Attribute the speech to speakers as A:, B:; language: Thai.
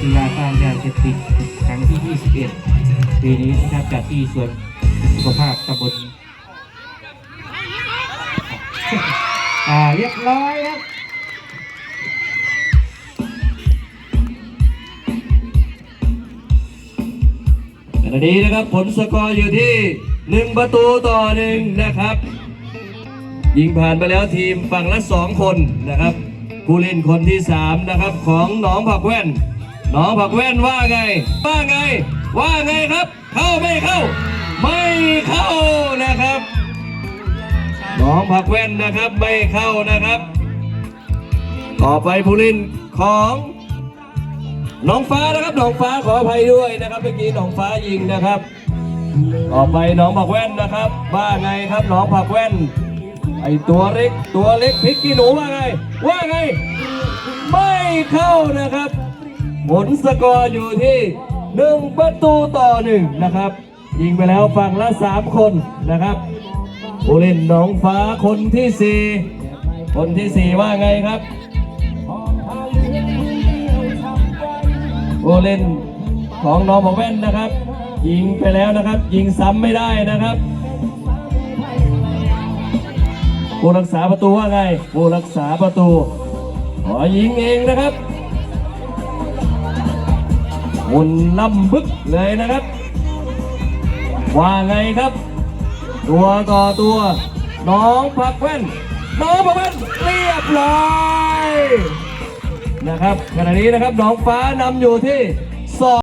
A: กีฬาต้านยาเสพติดครั้งที่ 21 ปีนี้นะครับจัดที่สวนสุขภาพตำบลอ่าเรียบร้อยครับ
B: ขณะนี้นะครับผลสกอร์อยู่ที่หนึ่งประตูต่อหนึ่งนะครับ ยิงผ่านไปแล้วทีมฝั่งละสองคนนะครับผู้เล่นคนที่สามนะครับ ของหนองผักแว่น น้องผักแว่นว่าไง ว่าไง ว่าไงครับ เข้าไม่เข้า ไม่เข้านะครับหนองผักแว่นนะครับไม่เข้านะครับ ต่อไปผู้เล่นของน้องฟ้านะครับน้องฟ้าขออภัยด้วยนะครับเมื่อกี้น้องฟ้ายิงนะครับ ต่อไปน้องผักแว่นนะครับ ว่าไงครับน้องผักแว่น ไอตัวเล็กตัวเล็กพริกขี้หนูว่าไง ว่าไง ไม่เข้านะครับ ผลสกอร์อยู่ที่หนึ่งประตูต่อหนึ่งนะครับ ยิงไปแล้วฝั่งละสามคนนะครับผู้เล่นน้องฟ้าคนที่สี่คนที่สี่ว่าไงครับผู้เล่นของน้องบอกแว่นนะครับ ยิงไปแล้วนะครับ ยิงซ้ำไม่ได้นะครับผู้รักษาประตูว่าไงผู้รักษาประตูขอยิงเองนะครับ หมุนลำบึกเลยนะครับ ว่าไงครับ ตัวต่อตัว น้องผักแว่น น้องผักแว่นเรียบร้อยนะครับขณะนี้นะครับน้องฟ้านำอยู่ที่